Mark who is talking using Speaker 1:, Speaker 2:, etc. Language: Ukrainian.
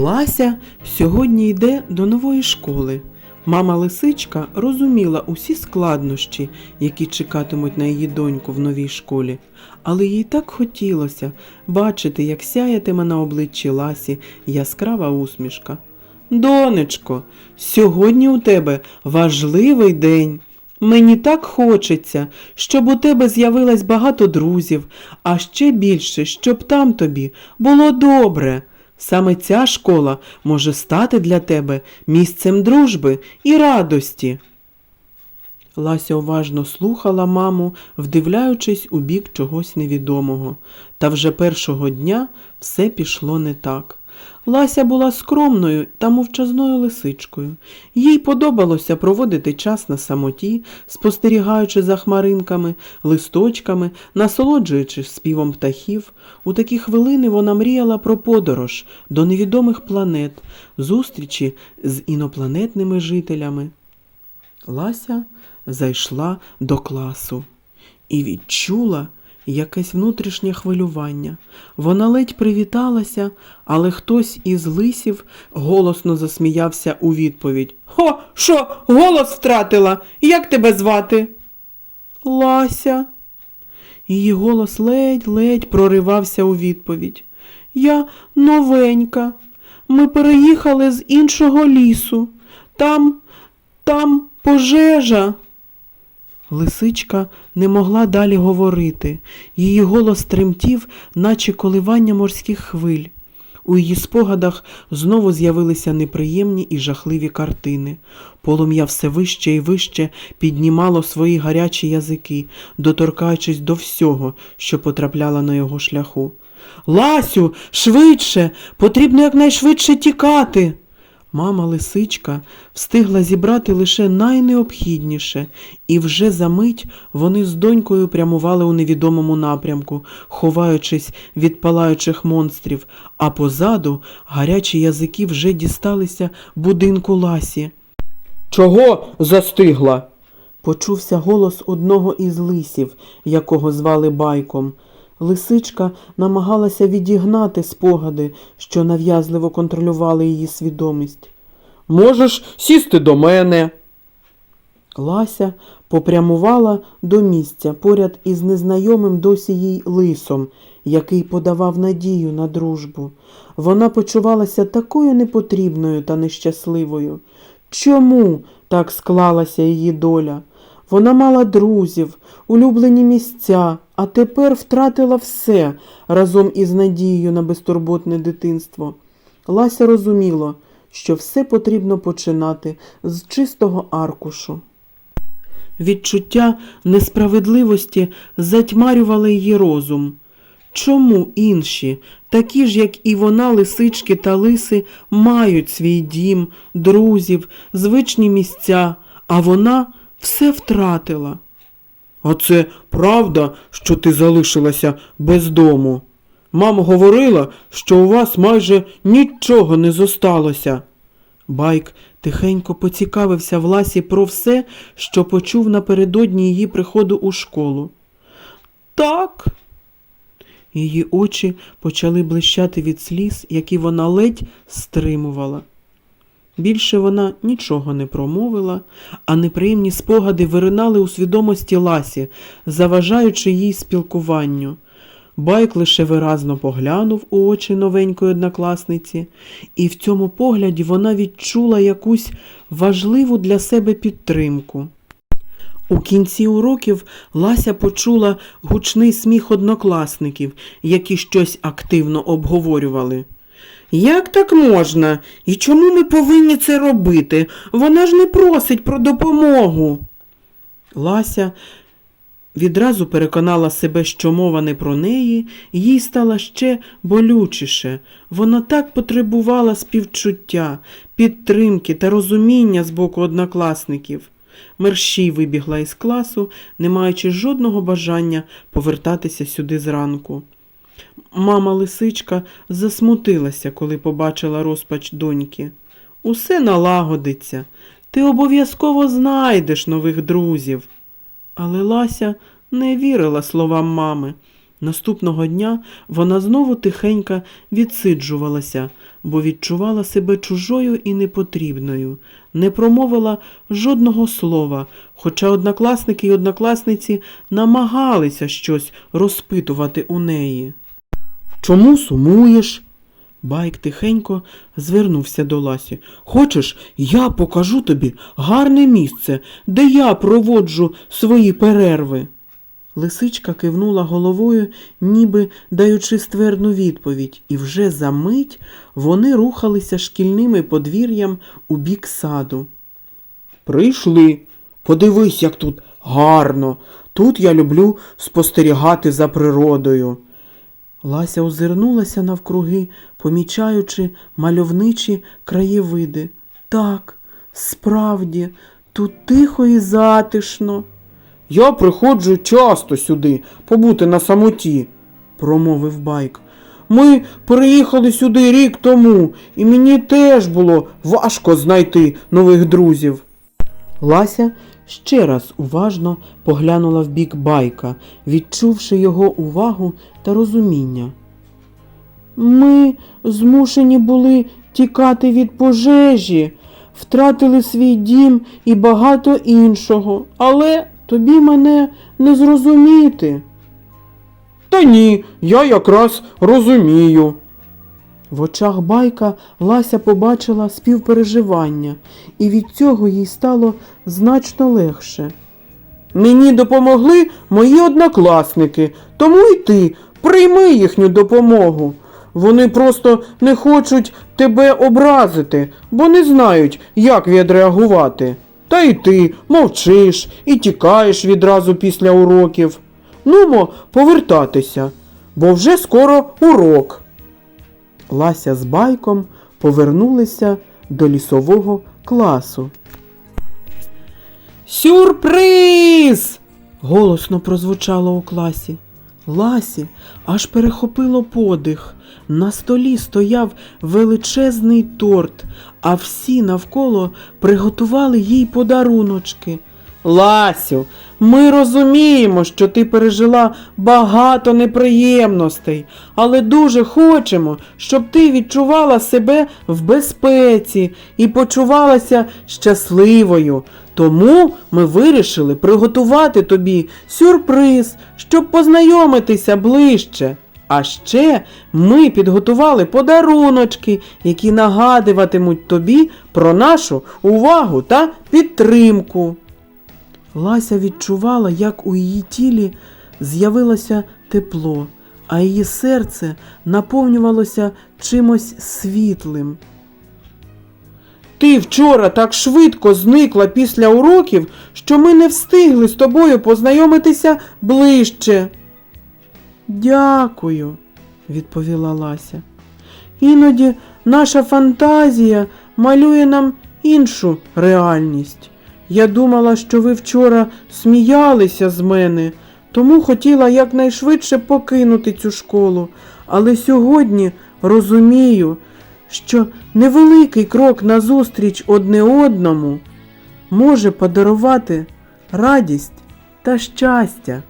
Speaker 1: Лася сьогодні йде до нової школи. Мама лисичка розуміла усі складнощі, які чекатимуть на її доньку в новій школі, але їй так хотілося бачити, як сяятиме на обличчі Ласі яскрава усмішка. Донечко, сьогодні у тебе важливий день. Мені так хочеться, щоб у тебе з'явилось багато друзів, а ще більше, щоб там тобі було добре. Саме ця школа може стати для тебе місцем дружби і радості. Лася уважно слухала маму, вдивляючись у бік чогось невідомого. Та вже першого дня все пішло не так. Лася була скромною та мовчазною лисичкою. Їй подобалося проводити час на самоті, спостерігаючи за хмаринками, листочками, насолоджуючись співом птахів. У такі хвилини вона мріяла про подорож до невідомих планет, зустрічі з інопланетними жителями. Лася зайшла до класу і відчула якесь внутрішнє хвилювання. Вона ледь привіталася, але хтось із лисів голосно засміявся у відповідь. Хо, що, голос втратила? Як тебе звати? Лася. Її голос ледь-ледь проривався у відповідь. Я новенька. Ми переїхали з іншого лісу. Там, там пожежа. Лисичка не могла далі говорити. Її голос тремтів, наче коливання морських хвиль. У її спогадах знову з'явилися неприємні і жахливі картини. Полум'я все вище і вище піднімало свої гарячі язики, доторкаючись до всього, що потрапляло на його шляху. Ласю, швидше, потрібно якнайшвидше тікати. Мама лисичка встигла зібрати лише найнеобхідніше, і вже за мить вони з донькою прямували у невідомому напрямку, ховаючись від палаючих монстрів, а позаду гарячі язики вже дісталися будинку Ласі. Чого застигла? Почувся голос одного із лисів, якого звали Байком. Лисичка намагалася відігнати спогади, що нав'язливо контролювали її свідомість. Можеш сісти до мене. Лася попрямувала до місця поряд із незнайомим досі їй лисом, який подавав надію на дружбу. Вона почувалася такою непотрібною та нещасливою. Чому так склалася її доля? Вона мала друзів, улюблені місця, а тепер втратила все разом із надією на безтурботне дитинство. Лася розуміла, що все потрібно починати з чистого аркушу. Відчуття несправедливості затьмарювало її розум. Чому інші, такі ж, як і вона, лисички та лиси, мають свій дім, друзів, звичні місця, а вона все втратила? А це правда, що ти залишилася без дому? Мама говорила, що у вас майже нічого не зосталося. Байк тихенько поцікавився Власі про все, що почув напередодні її приходу у школу. Так. Її очі почали блищати від сліз, які вона ледь стримувала. Більше вона нічого не промовила, а неприємні спогади виринали у свідомості Ласі, заважаючи їй спілкуванню. Байк лише виразно поглянув у очі новенької однокласниці, і в цьому погляді вона відчула якусь важливу для себе підтримку. У кінці уроків Лася почула гучний сміх однокласників, які щось активно обговорювали. Як так можна? І чому ми повинні це робити? Вона ж не просить про допомогу. Лася відразу переконала себе, що мова не про неї, їй стало ще болючіше. Вона так потребувала співчуття, підтримки та розуміння з боку однокласників. Мерщій вибігла із класу, не маючи жодного бажання повертатися сюди зранку. Мама лисичка засмутилася, коли побачила розпач доньки. Усе налагодиться. Ти обов'язково знайдеш нових друзів. Але Лася не вірила словам мами. Наступного дня вона знову тихенько відсиджувалася, бо відчувала себе чужою і непотрібною, не промовила жодного слова, хоча однокласники й однокласниці намагалися щось розпитувати у неї. Чому сумуєш? Байк тихенько звернувся до Ласі. Хочеш, я покажу тобі гарне місце, де я проводжу свої перерви. Лисичка кивнула головою, ніби даючи ствердну відповідь, і вже за мить вони рухалися шкільними подвір'ям у бік саду. Прийшли. Подивись, як тут гарно. Тут я люблю спостерігати за природою. Лася озирнулася навкруги, помічаючи мальовничі краєвиди. Так, справді, тут тихо і затишно. Я приходжу часто сюди, побути на самоті, промовив байк. Ми переїхали сюди рік тому, і мені теж було важко знайти нових друзів. Лася ще раз уважно поглянула в бік байка, відчувши його увагу та розуміння. Ми змушені були тікати від пожежі, втратили свій дім і багато іншого, але тобі мене не зрозуміти. Та ні, я якраз розумію. В очах байка Лася побачила співпереживання, і від цього їй стало значно легше. Мені допомогли мої однокласники, тому й ти прийми їхню допомогу. Вони просто не хочуть тебе образити, бо не знають, як відреагувати. Та й ти мовчиш і тікаєш відразу після уроків. Нумо повертатися, бо вже скоро урок. Лася з байком повернулися до лісового класу. Сюрприз! голосно прозвучало у класі. Ласі аж перехопило подих. На столі стояв величезний торт, а всі навколо приготували їй подаруночки. Ласю, ми розуміємо, що ти пережила багато неприємностей, але дуже хочемо, щоб ти відчувала себе в безпеці і почувалася щасливою. Тому ми вирішили приготувати тобі сюрприз, щоб познайомитися ближче. А ще ми підготували подаруночки, які нагадуватимуть тобі про нашу увагу та підтримку. Лася відчувала, як у її тілі з'явилося тепло, а її серце наповнювалося чимось світлим. Ти вчора так швидко зникла після уроків, що ми не встигли з тобою познайомитися ближче. Дякую, відповіла Лася. Іноді наша фантазія малює нам іншу реальність. Я думала, що ви вчора сміялися з мене, тому хотіла якнайшвидше покинути цю школу. Але сьогодні розумію, що невеликий крок назустріч одне одному може подарувати радість та щастя.